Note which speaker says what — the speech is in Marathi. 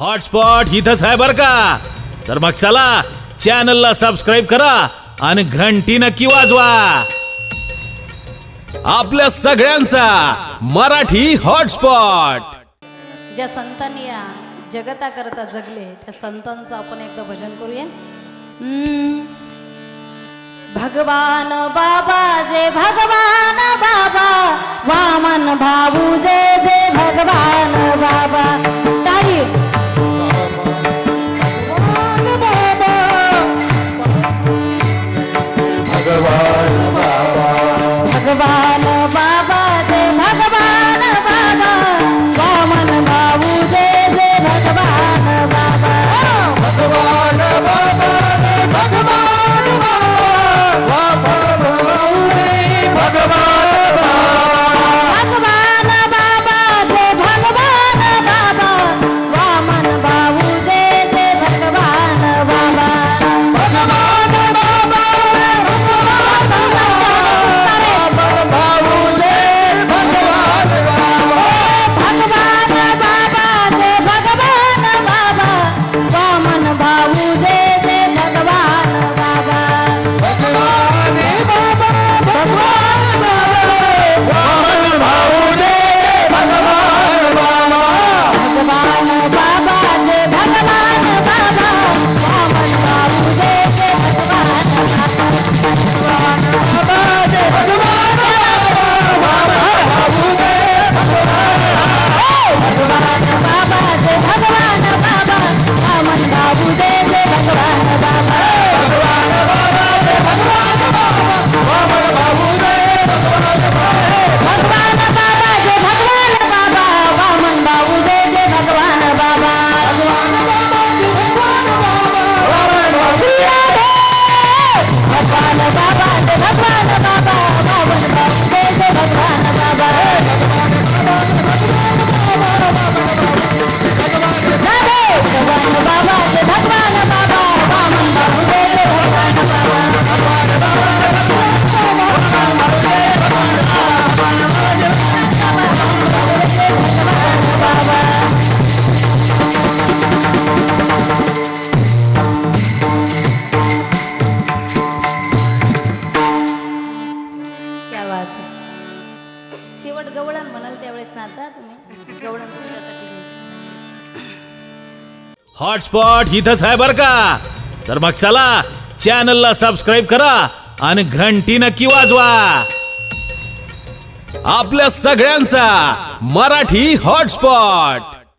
Speaker 1: हॉटस्पॉट इथंच आहे बर का? तर मग चला चॅनलला सबस्क्राईब करा आणि घंटी नक्की वाजवा. आपल्या सगळ्यांचा मराठी हॉटस्पॉट.
Speaker 2: ज्या संतांनी या जगताकरता जगले त्या संतांचं आपण एकदा भजन करूया. भगवान बाबा जे भगवान बाबा वामन भाऊ जे शेवट गवळण म्हणाल त्यावेळेस नाचा तुम्ही. गवळण तुमच्यासाठी.
Speaker 1: हॉटस्पॉट इथंच आहे बर का? तर मग चला चॅनलला सबस्क्राईब करा आणि घंटी नक्की वाजवा. आपल्या सगळ्यांचा मराठी हॉटस्पॉट.